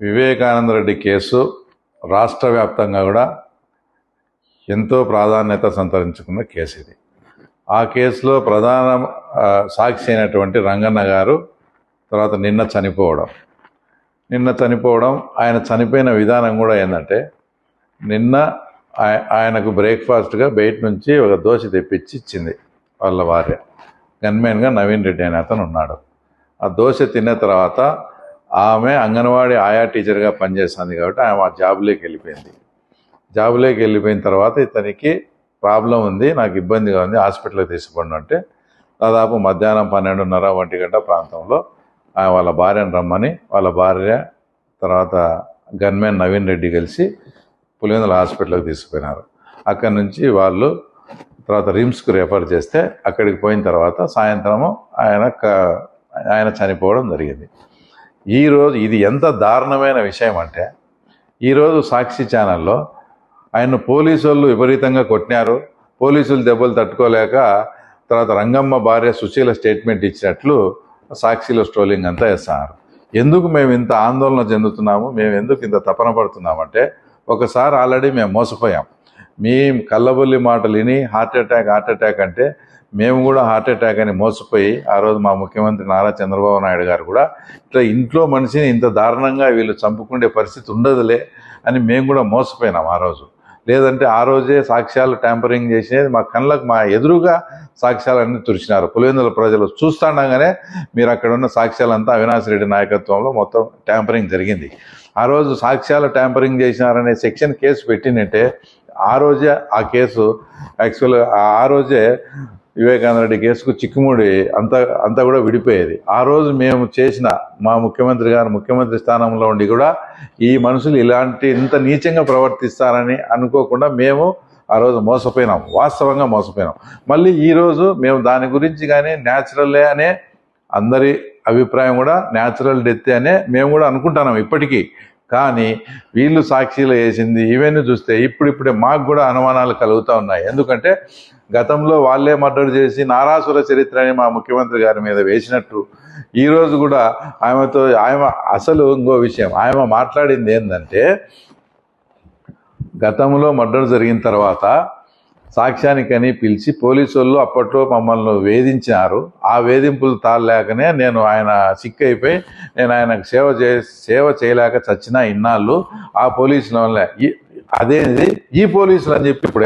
Vivekananda Reddy case రాష్ట్ర వ్యాప్తంగా కూడా ఎంతో ప్రాధాన్యత సంతరించుకున్న కేసు ఇది. ఆ కేసులో ప్రధాన సాక్షి అయినటువంటి రంగన్న గారు తర్వాత నిన్న చనిపోవడం. నిన్న చనిపోవడం ఆయన చనిపోయిన విధానం కూడా ఏంటంటే నిన్న ఆయనకు బ్రేక్ఫాస్ట్గా బయట నుంచి ఒక దోశ తెప్పించి ఇచ్చింది వాళ్ళ భార్య. గన్మెన్గా నవీన్ రెడ్డి అనే అతను ఉన్నాడు. ఆ దోశ తిన్న తర్వాత ఆమె అంగన్వాడీ ఆయా టీచర్గా పనిచేస్తుంది కాబట్టి ఆమె ఆ జాబ్లోకి వెళ్ళిపోయింది. జాబ్లోకి వెళ్ళిపోయిన తర్వాత ఇతనికి ప్రాబ్లం ఉంది నాకు ఇబ్బందిగా ఉంది హాస్పిటల్కి తీసుకుపోండి అంటే దాదాపు మధ్యాహ్నం పన్నెండున్నర ఒంటి గంట ప్రాంతంలో ఆమె వాళ్ళ భార్యను రమ్మని వాళ్ళ భార్య తర్వాత గన్మెన్ నవీన్ రెడ్డి కలిసి పులివెందుల హాస్పిటల్కి తీసుకుపోయినారు. అక్కడి నుంచి వాళ్ళు తర్వాత రిమ్స్కు రెఫర్ చేస్తే అక్కడికి పోయిన తర్వాత సాయంత్రము ఆయన ఆయన చనిపోవడం జరిగింది. ఈరోజు ఇది ఎంత దారుణమైన విషయం అంటే ఈరోజు సాక్షి ఛానల్లో ఆయన పోలీసు వాళ్ళు విపరీతంగా కొట్టినారు. పోలీసులు దెబ్బలు తట్టుకోలేక తర్వాత రంగమ్మ భార్య సుశీల స్టేట్మెంట్ ఇచ్చినట్లు సాక్షిలో స్ట్రోలింగ్ అంతా వేస్తున్నారు. ఎందుకు మేము ఇంత ఆందోళన చెందుతున్నాము? మేము ఎందుకు ఇంత తపన పడుతున్నామంటే ఒకసారి ఆల్రెడీ మేము మోసపోయాం. మీ కళ్ళబొల్లి మాటలు విని హార్ట్ అటాక్ హార్ట్ అటాక్ అంటే మేము కూడా హార్ట్ అటాక్ అని మోసపోయి ఆ రోజు మా ముఖ్యమంత్రి నారా చంద్రబాబు నాయుడు గారు కూడా ఇట్లా ఇంట్లో మనిషిని ఇంత దారుణంగా వీళ్ళు చంపుకునే పరిస్థితి ఉండదులే అని మేము కూడా మోసపోయినాం ఆ రోజు. లేదంటే ఆ రోజే సాక్ష్యాలు ట్యాంపరింగ్ చేసినది మా కళ్ళకు మా ఎదురుగా సాక్ష్యాలన్నీ తుడిచినారు. పులివెందుల ప్రజలు చూస్తుండగానే మీరు అక్కడ ఉన్న సాక్ష్యాలంతా అవినాష్ రెడ్డి నాయకత్వంలో మొత్తం ట్యాంపరింగ్ జరిగింది. ఆ రోజు సాక్ష్యాలు ట్యాంపరింగ్ చేసినారనే సెక్షన్ కేసు పెట్టిందంటే ఆ రోజే ఆ కేసు యాక్చువల్గా ఆ రోజే వివేకానందరెడ్డి కేసుకు చిక్కుముడి అంతా అంతా కూడా విడిపోయేది. ఆ రోజు మేము చేసిన మా ముఖ్యమంత్రి గారు ముఖ్యమంత్రి స్థానంలో ఉండి కూడా ఈ మనుషులు ఇలాంటి ఇంత నీచంగా ప్రవర్తిస్తారని అనుకోకుండా మేము ఆ రోజు మోసపోయినాం. వాస్తవంగా మోసపోయినాం. మళ్ళీ ఈరోజు మేము దాని గురించి కానీ న్యాచురల్లే అనే అందరి అభిప్రాయం కూడా న్యాచురల్ డెత్ అనే మేము కూడా అనుకుంటున్నాం ఇప్పటికీ. కానీ వీళ్ళు సాక్షిలో వేసింది ఇవన్నీ చూస్తే ఇప్పుడిప్పుడే మాకు కూడా అనుమానాలు కలుగుతూ ఉన్నాయి. ఎందుకంటే గతంలో వాళ్ళే మర్డర్ చేసి నారాసుర చరిత్ర అని మా ముఖ్యమంత్రి గారి మీద వేసినట్టు ఈరోజు కూడా ఆమెతో ఆమె అసలు ఇంకో విషయం ఆమె మాట్లాడింది ఏంటంటే గతంలో మర్డర్ జరిగిన తర్వాత సాక్ష్యానికని పిలిచి పోలీసు వాళ్ళు అప్పట్లో మమ్మల్ని వేధించినారు. ఆ వేధింపులు తాళలేకనే నేను ఆయన సిక్ అయిపోయి నేను ఆయనకు సేవ చే సేవ చేయలేక చచ్చిన ఇన్నాళ్ళు ఆ పోలీసుల వల్ల ఈ- ఈ పోలీసులు అని చెప్పి ఇప్పుడు